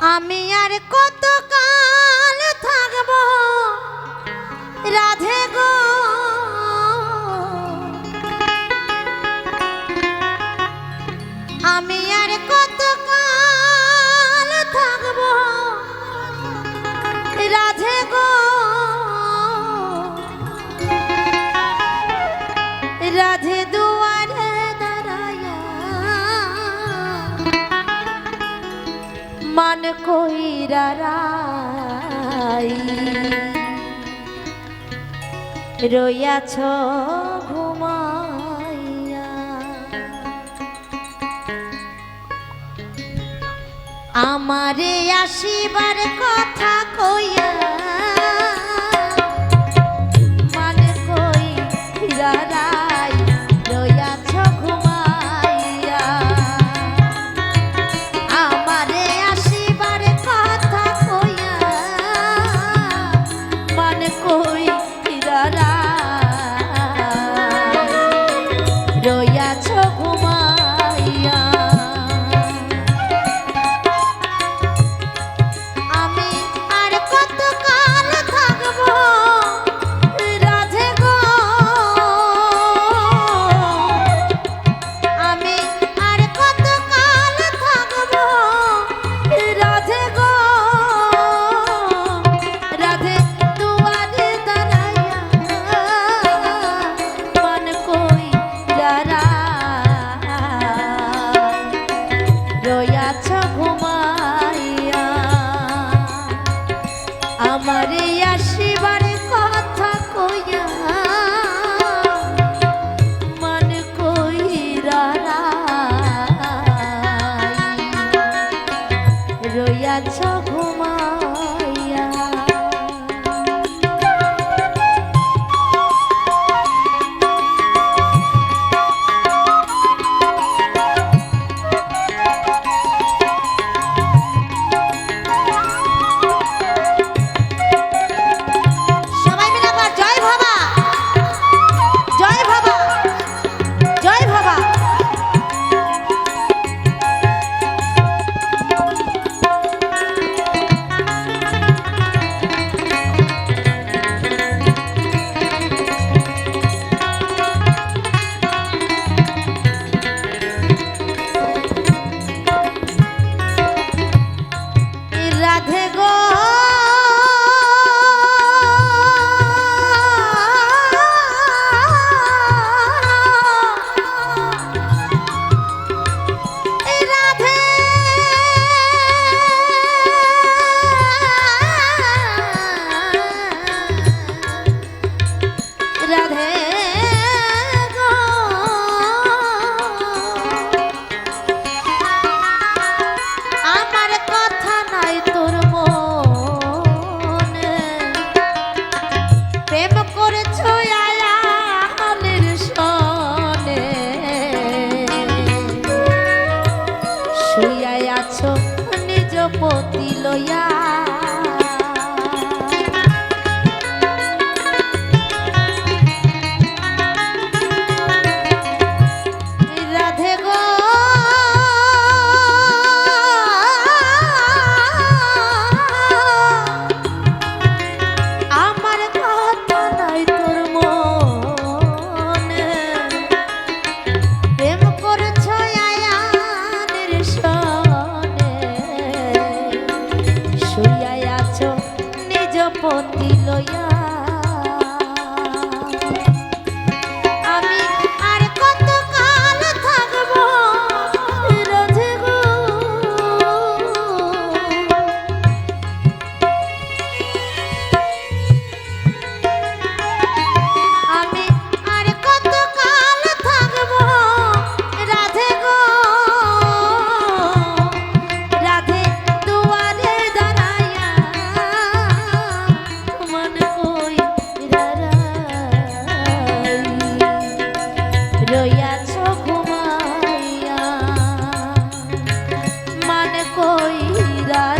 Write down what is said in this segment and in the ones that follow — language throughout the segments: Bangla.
আমি আর কত কাল থাকব? রাধে গো। মান কইরা রাই। রইয়াছ ঘুমাইয়া। আমারে আসিবার কথা কইয়া করে কইরা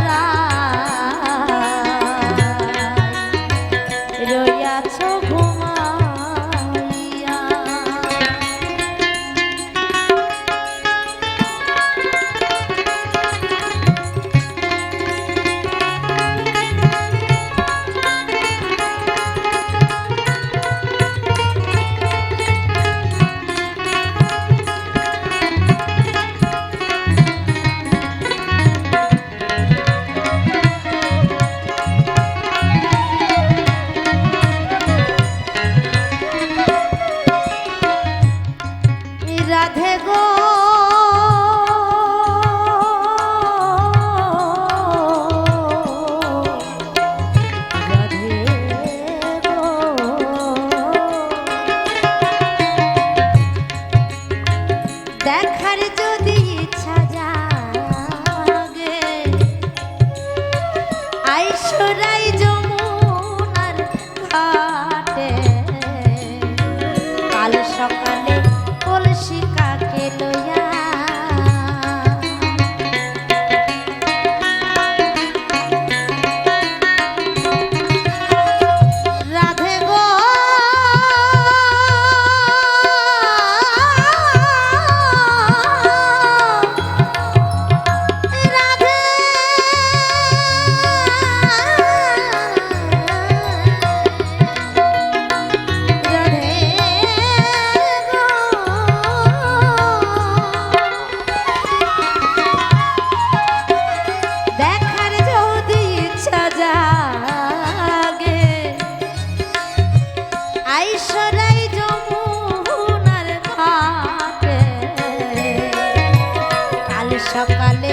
সকালে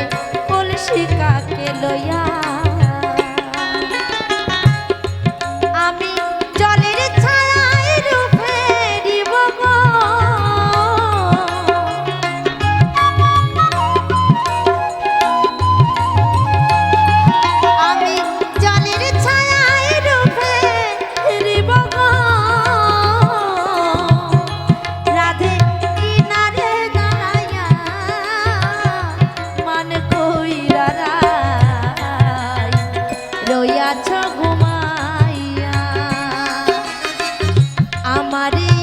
কলসি কাকে লইয়া আমারে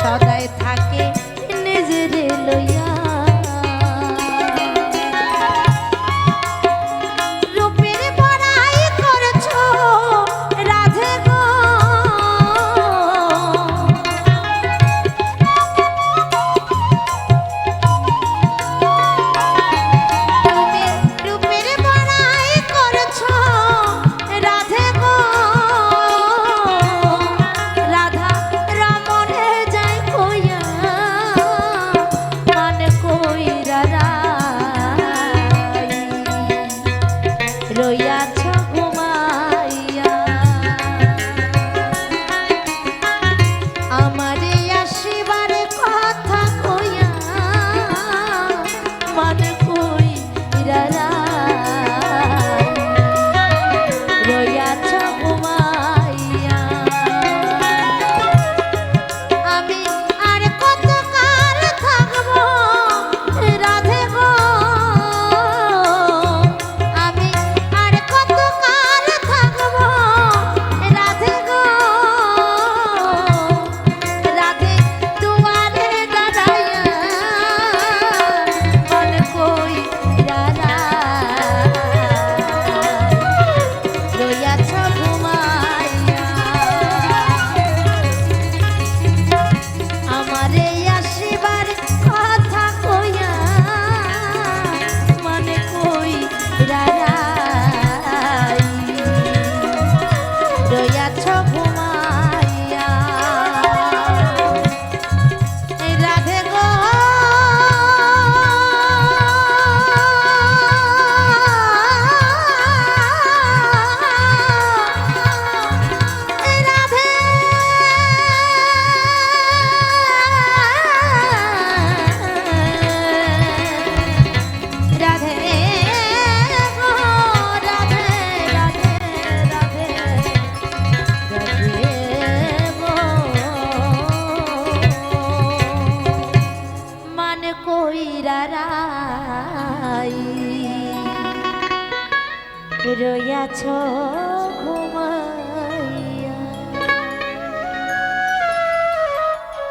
সদায় থাকে নিজের লইয়া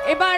এবার